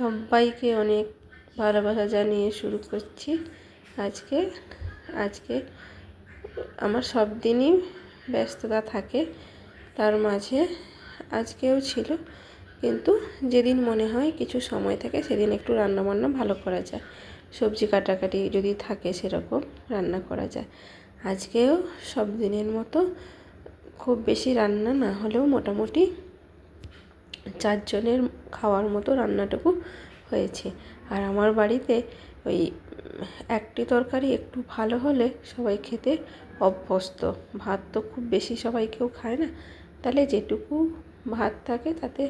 সবাইকে অনেক ভালোবাসা জানিয়ে শুরু করছি। আজকে আজকে আমার সব দিনই ব্যস্ততা থাকে, তার মাঝে আজকেও ছিল। কিন্তু যেদিন মনে হয় কিছু সময় থাকে, সেদিন একটু রান্না বান্না ভালো করা যায়। সবজি কাটাকাটি যদি থাকে, সেরকম রান্না করা যায়। আজকেও সব দিনের মতো খুব বেশি রান্না না হলেও মোটামুটি চারজনের খাওয়ার মতো রান্নাটুকু হয়েছে। আর আমার বাড়িতে ওই একটি তরকারি একটু ভালো হলে সবাই খেতে অভ্যস্ত। ভাত তো খুব বেশি সবাই কেউ খায় না। তাহলে যেটুকু ভাত থাকে তাতে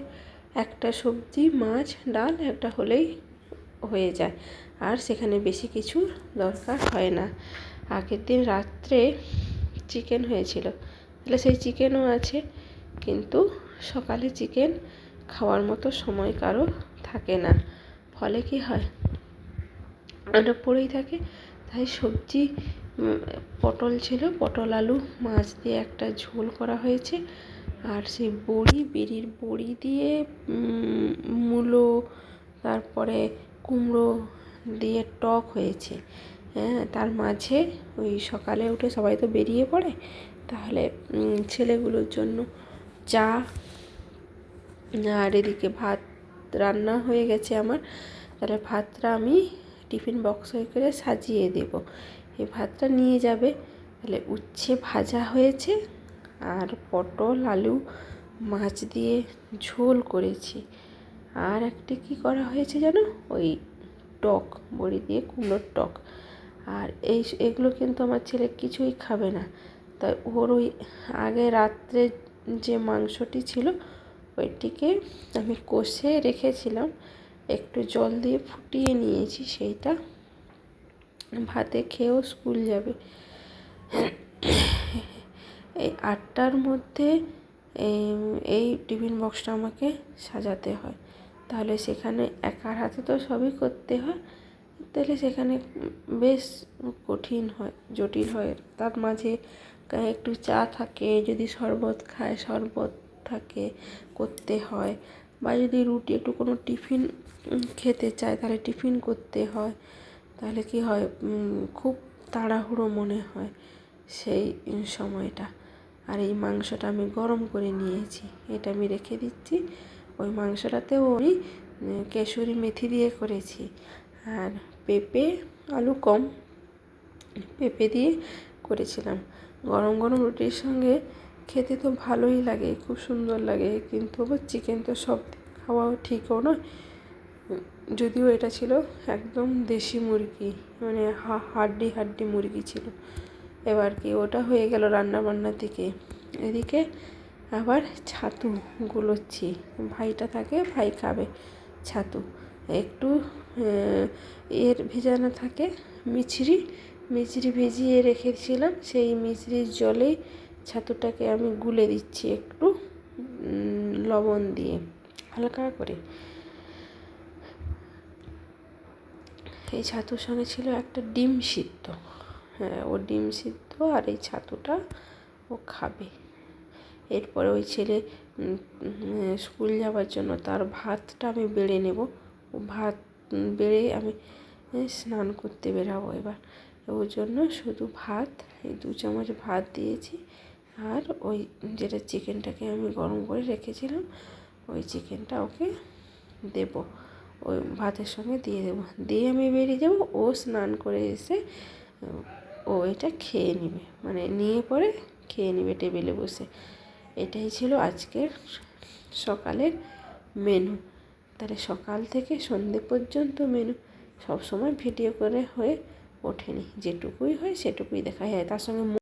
একটা সবজি, মাছ, ডাল একটা হলেই হয়ে যায়। আর সেখানে বেশি কিছু দরকার হয় না। আগের দিন রাত্রে চিকেন হয়েছিল। তাহলে সেই চিকেনও আছে, কিন্তু সকালে চিকেন খাওয়ার মতো সময় কারও থাকে না। ফলে কি হয়? ওটা পড়েই থাকে, তাই সবজি পটল ছিল। পটল, আলু, মাছ দিয়ে একটা ঝোল করা হয়েছে। আর সেই বড়ি, বিড়ির বড়ি দিয়ে মূলো, তারপরে কুমড়ো দিয়ে টক হয়েছে। হ্যাঁ তার মাঝে ওই সকালে উঠে সবাই তো বেরিয়ে পড়ে। তাহলে ছেলেগুলোর জন্য চা আর এদিকে ভাত রান্না হয়ে গেছে আমার। তাহলে ভাতটা আমি টিফিন বক্সে করে সাজিয়ে দেব। এই ভাতটা নিয়ে যাবে। তাহলে উচ্ছে ভাজা হয়েছে আর পটল, আলু, মাছ দিয়ে ঝোল করেছি। আর একটি কি করা হয়েছে যেন ওই টক, বড়ি দিয়ে কুমড়োর টক। আর এই এগুলো কিন্তু আমার ছেলে কিছুই খাবে না। তাই ওর ওই আগে রাত্রে যে মাংসটি ছিল ওইটিকে আমি কষে রেখেছিলাম। একটু জল দিয়ে ফুটিয়ে নিয়েছি সেইটা। ভাতে খেয়েও স্কুল যাবে। এই আটটার মধ্যে এই টিফিন বক্সটা আমাকে সাজাতে হয়। তাহলে সেখানে একার হাতে তো সবই করতে হয়। তাহলে সেখানে বেশ কঠিন হয়, জটিল হয়। তার মাঝে একটু চা থাকে, যদি শরবত খায়, শরবত থাকে, করতে হয়। বা যদি রুটি একটু কোনো টিফিন খেতে চায়, তাহলে টিফিন করতে হয়। তাহলে কি হয় খুব তাড়াহুড়ো মনে হয় সেই সময়টা। আর এই মাংসটা আমি গরম করে নিয়েছি, এটা আমি রেখে দিচ্ছি। ওই মাংসটাতেও আমি কেশরি মেথি দিয়ে করেছি। আর পেঁপে, আলু কম, পেঁপে দিয়ে করেছিলাম। গরম গরম রুটির সঙ্গে খেতে তো ভালোই লাগে, খুব সুন্দর লাগে, কিন্তু চিকেন তো সব খাওয়াও ঠিকও নয়। যদিও এটা ছিল একদম দেশি মুরগি মানে হাড্ডি হাড্ডি মুরগি ছিল। এবার কি ওটা হয়ে গেল রান্না বান্না থেকে। এদিকে আবার ছাতু গুলোচ্ছি, ভাইটা থাকে, ভাই খাবে ছাতু। একটু এর ভেজানো থাকে, মিছরি মিছরি ভিজিয়ে রেখেছিলাম, সেই মিছরির জলেই ছাতুটাকে আমি গুলে দিচ্ছি একটু লবণ দিয়ে, হালকা করে। এই ছাতুর সঙ্গে ছিল একটা ডিম সিদ্ধ। হ্যাঁ ও ডিম সিদ্ধ আর এই ছাতুটা ও খাবে। এরপরে ওই ছেলে স্কুল যাওয়ার জন্য তার ভাতটা আমি বেড়ে নেব। ও ভাত বেড়ে আমি স্নান করতে বেরাবো এবার। ওর জন্য শুধু ভাত, এই দু চামচ ভাত দিয়েছি। আর ওই যেটা চিকেনটাকে আমি গরম করে রেখেছিলাম, ওই চিকেনটা ওকে দেব। ওই ভাতের সঙ্গে দিয়ে দেবো। দিয়ে আমি বেরিয়ে যাব, ও স্নান করে এসে, ও এটা খেয়ে নেবে। মানে নিয়ে পরে খেয়ে নেবে টেবিলে বসে। এটাই ছিল আজকের সকালের মেনু তাহলে সকাল থেকে সন্ধে পর্যন্ত মেনু সব সময় ভিডিও করে হয়ে ওঠেনি। যেটুকুই হয় সেটুকুই দেখা যায় তার সঙ্গে